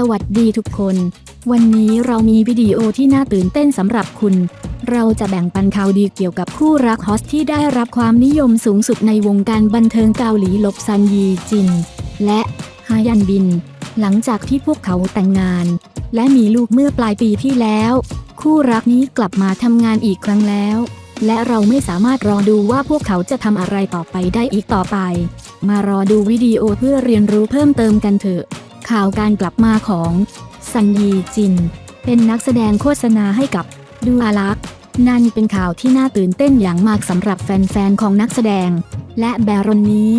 สวัสดีทุกคน วันนี้เรามีวิดีโอที่น่าตื่นเต้นสำหรับคุณ เราจะแบ่งปันข่าวดีเกี่ยวกับคู่รักฮอสที่ได้รับความนิยมสูงสุดในวงการบันเทิงเกาหลีลบซันยีจิน และฮายันบิน หลังจากที่พวกเขาแต่งงาน และมีลูกเมื่อปลายปีที่แล้ว คู่รักนี้กลับมาทำงานอีกครั้งแล้ว และเราไม่สามารถรอดูว่าพวกเขาจะทำอะไรต่อไปได้อีกต่อไป มารอดูวิดีโอเพื่อเรียนรู้เพิ่มเติมกันเถอะ ข่าวการกลับมาของซันยีจิน เป็นนักแสดงโฆษณาให้กับดูอาลักนั่นเป็นข่าวที่น่าตื่นเต้นอย่างมากสำหรับแฟนๆของนักแสดง และแบรอนนี้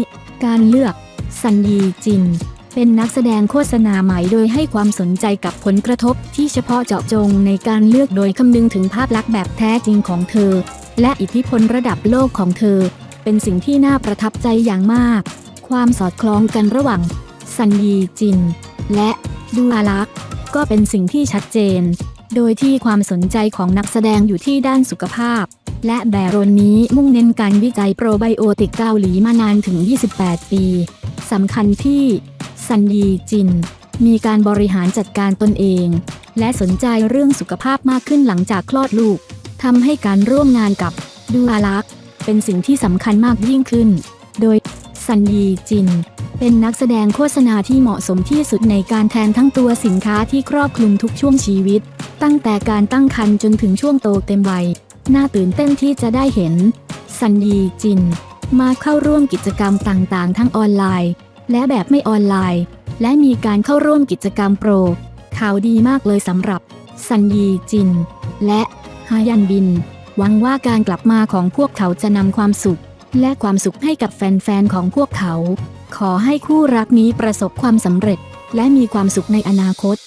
การเลือกซันยีจิน เป็นนักแสดงโฆษณาใหม่โดยให้ความสนใจกับผลกระทบที่เฉพาะเจาะจงในการเลือกโดยคำนึงถึงภาพลักษณ์แบบแท้จริงของเธอ และอิทธิพลระดับโลกของเธอ เป็นสิ่งที่น่าประทับใจอย่างมาก ความสอดคล้องกันระหว่าง ซันยีจิน และดูอาลักก็เป็นสิ่งที่ชัดเจน โดยที่ความสนใจของนักแสดงอยู่ที่ด้านสุขภาพ และแบรนด์นี้มุ่งเน้นการวิจัยโปรไบโอติกเกาหลีมานานถึง 28 ปีสำคัญที่ซันยีจิน มีการบริหารจัดการตนเอง และสนใจเรื่องสุขภาพมากขึ้นหลังจากคลอดลูกทำให้การร่วมงานกับดูอาลักเป็นสิ่งที่สำคัญมากยิ่งขึ้น โดยซันยีจิน เป็นนักแสดงโฆษณาที่เหมาะสมที่สุดในการแทนทั้งตัวสินค้าที่ครอบคลุมทุกช่วงชีวิต ตั้งแต่การตั้งครรภ์จนถึงช่วงโตเต็มวัย น่าตื่นเต้นที่จะได้เห็น ซันยีจิน มาเข้าร่วมกิจกรรมต่างๆ ทั้งออนไลน์ และแบบไม่ออนไลน์ และมีการเข้าร่วมกิจกรรมโปร ข่าวดีมากเลยสำหรับ ซันยีจิน และฮายันบิน หวังว่าการกลับมาของพวกเขาจะนำความสุข และความสุขให้กับแฟนๆของพวกเขา ขอให้คู่รักนี้ประสบความสำเร็จ และมีความสุขในอนาคต